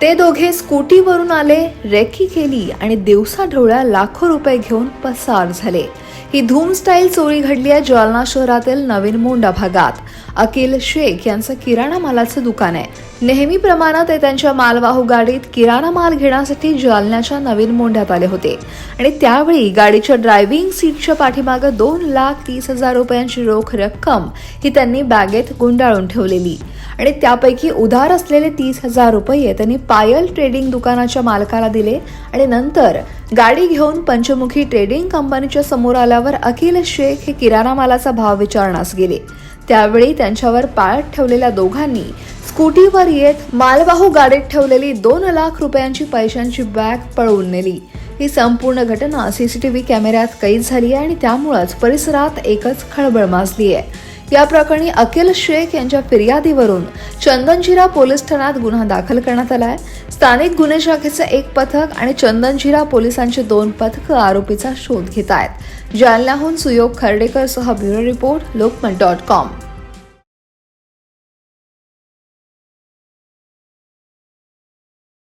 ते दोघे स्कूटीवरून आले रेकी केली आणि दिवसा ढवळ्या लाखो रुपये घेऊन पसार झाले. ही धूम स्टाईल चोरी घडली आहे जालना शहरातील नवीन मोंडा भागात. अकिल शेख यांचं किराणा मालाचं दुकान आहे. नेहमीप्रमाणे ते त्यांच्या मालवाहू गाडीत किराणा माल घेण्यासाठी जालन्याच्या नवीन मोंढ्यात आले होते. आणि त्यावेळी गाडीच्या ड्रायव्हिंग सीटच्या पाठीमागं दोन लाख तीस हजार रुपयांची रोख रक्कम ही त्यांनी बॅगेत गुंडाळून ठेवलेली. आणि त्यापैकी उधार असलेले तीस हजार रुपये त्यांनी पायल ट्रेडिंग दुकानाच्या मालकाला दिले आणि नंतर गाडी घेऊन पंचमुखी ट्रेडिंग कंपनीच्या समोर आल्यावर अखिल शेख हे किराणा मालाचा भाव विचारण्यास गेले. त्यावेळी त्यांच्यावर पाळत ठेवलेल्या दोघांनी स्कूटीवर येत मालवाहू गाडीत ठेवलेली दोन लाख रुपयांची पैशांची बॅग पळवून नेली. ही संपूर्ण घटना सीसीटीव्ही कॅमेऱ्यात कैद झाली आहे आणि त्यामुळंच परिसरात एकच खळबळ माजली आहे या प्रकरणी अखिल शेख यांच्या फिर्यादीवरून चंदनजिरा पोलीस ठाण्यात गुन्हा दाखल करण्यात आला आहे. स्थानिक गुन्हे शाखेचं एक पथक आणि चंदनजिरा पोलिसांचे दोन पथकं आरोपीचा शोध घेत आहेत. जालन्याहून सुयोग खर्डेकर सह bureau report Lokmat dot com.